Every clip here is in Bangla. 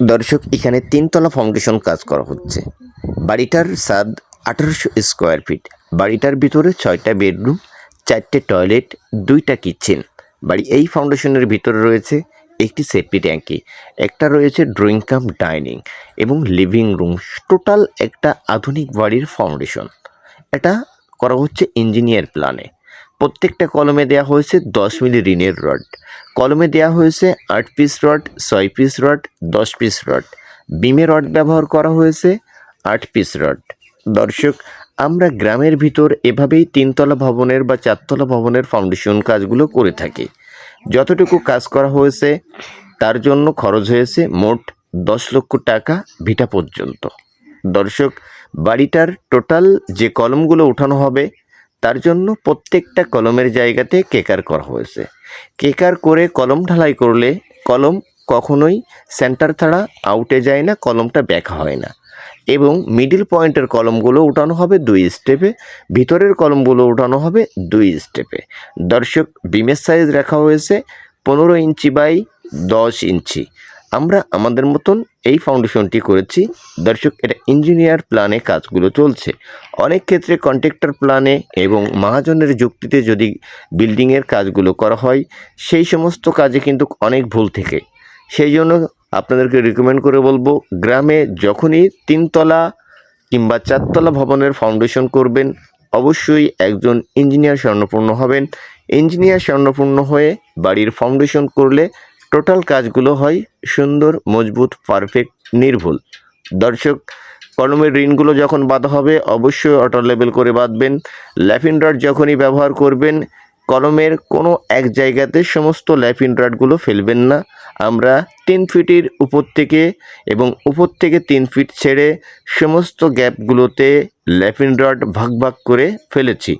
দর্শক, এখানে তিনতলা ফাউন্ডেশন কাজ করা হচ্ছে। বাড়িটার সাদ আঠারোশো স্কোয়ার ফিট বাড়িটার ভিতরে ছয়টা বেডরুম চারটে টয়লেট দুইটা কিচেন বাড়ি এই ফাউন্ডেশনের ভিতরে রয়েছে একটি সেফটি ট্যাঙ্কি। একটা রয়েছে ড্রয়িং কাম ডাইনিং এবং লিভিং রুম টোটাল একটা আধুনিক বাড়ির ফাউন্ডেশন এটা করা হচ্ছে ইঞ্জিনিয়ার প্ল্যানে প্রত্যেকটা কলমে দেওয়া হয়েছে দশ মিলি রিনের রড। কলমে দেওয়া হয়েছে আট পিস রড ছয় পিস রড দশ পিস রড বিমে রড ব্যবহার করা হয়েছে আট পিস রড দর্শক, আমরা গ্রামের ভিতর এভাবেই তিনতলা ভবনের বা চারতলা ভবনের ফাউন্ডেশন কাজগুলো করে থাকি। যতটুকু কাজ করা হয়েছে, তার জন্য খরচ হয়েছে মোট দশ লক্ষ টাকা ভিটা পর্যন্ত। দর্শক, বাড়িটার টোটাল যে কলমগুলো উঠানো হবে তার জন্য প্রত্যেকটা কলমের জায়গাতে কেকার করা হয়েছে। কেকার করে কলম ঢালাই করলে কলম কখনোই সেন্টার ছাড়া আউটে যায় না, কলমটা ব্যাকা হয় না। এবং মিডিল পয়েন্টের কলমগুলো উঠানো হবে দুই স্টেপে, ভিতরের কলমগুলো উঠানো হবে দুই স্টেপে। দর্শক, বিমের সাইজ রাখা হয়েছে পনেরো ইঞ্চি বাই দশ ইঞ্চি। আমরা আমাদের মতন এই ফাউন্ডেশনটি করেছি। দর্শক, এটা ইঞ্জিনিয়ার প্ল্যানে কাজগুলো চলছে। অনেক ক্ষেত্রে কন্ট্রাক্টর প্ল্যানে এবং মহাজনের যুক্তিতে যদি বিল্ডিংয়ের কাজগুলো করা হয়, সেই সমস্ত কাজে কিন্তু অনেক ভুল থেকে। সেই জন্য আপনাদেরকে রিকমেন্ড করে বলব, গ্রামে যখনই তিনতলা কিংবা চারতলা ভবনের ফাউন্ডেশন করবেন, অবশ্যই একজন ইঞ্জিনিয়ার স্বর্ণপূর্ণ হবেন। ইঞ্জিনিয়ার স্বর্ণপূর্ণ হয়ে বাড়ির ফাউন্ডেশন করলে টোটাল কাজগুলো হয় সুন্দর, মজবুত, পারফেক্ট, নির্ভুল। দর্শক, কলমের ঋণগুলো যখন বাঁধা হবে, অবশ্যই অটো লেভেল করে বাঁধবেন। ল্যাফিন রড যখনই ব্যবহার করবেন, কলমের কোনো এক জায়গাতে সমস্ত ল্যাফিন রডগুলো ফেলবেন না। আমরা তিন ফিটের উপর থেকে এবং উপর থেকে তিন ফিট ছেড়ে সমস্ত গ্যাপগুলোতে ল্যাফিন রড ভাগ ভাগ করে ফেলেছি।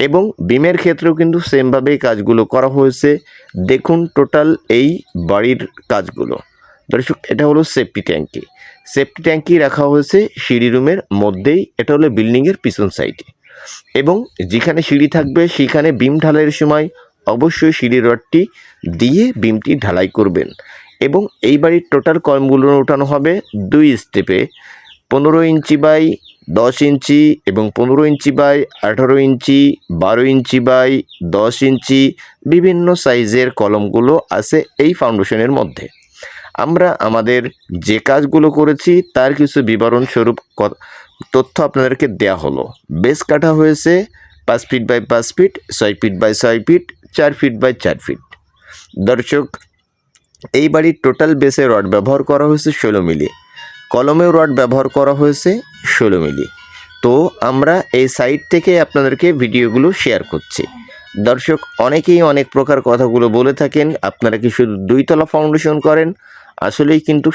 এবং বিমের ক্ষেত্রেও কিন্তু সেমভাবেই কাজগুলো করা হয়েছে। দেখুন টোটাল এই বাড়ির কাজগুলো। দর্শক, এটা হলো সেফটি ট্যাঙ্কি। সেফটি ট্যাঙ্কি রাখা হয়েছে সিঁড়ি রুমের মধ্যেই। এটা হলো বিল্ডিংয়ের পিছন সাইডে এবং যেখানে সিঁড়ি থাকবে, সেখানে বিম ঢালাইয়ের সময় অবশ্যই সিঁড়ি রডটি দিয়ে বিমটি ঢালাই করবেন। এবং এই বাড়ির টোটাল কলমগুলো ওঠানো হবে দুই স্টেপে পনেরো ইঞ্চি বাই দশ ইঞ্চি এবং পনেরো ইঞ্চি বাই আঠারো ইঞ্চি, বারো ইঞ্চি বাই দশ ইঞ্চি বিভিন্ন সাইজের কলমগুলো আছে এই ফাউন্ডেশনের মধ্যে। আমরা আমাদের যে কাজগুলো করেছি তার কিছু বিবরণ স্বরূপ তথ্য আপনাদেরকে দেয়া হলো। বেস কাটা হয়েছে পাঁচ ফিট বাই পাঁচ ফিট, ছয় ফিট বাই ছয় ফিট, চার ফিট বাই চার ফিট। দর্শক, এই বাড়ির টোটাল বেসে রড ব্যবহার করা হয়েছে ষোলো মিলি। কলমেও রড ব্যবহার করা হয়েছে ষোলো মিলি। তো আমরা এই সাইট থেকে আপনাদেরকে ভিডিওগুলো শেয়ার করছি। দর্শক, অনেকেই অনেক প্রকার কথাগুলো বলে থাকেন, আপনারা কি শুধু দুইতলা ফাউন্ডেশন করেন? আসলেই কিন্তু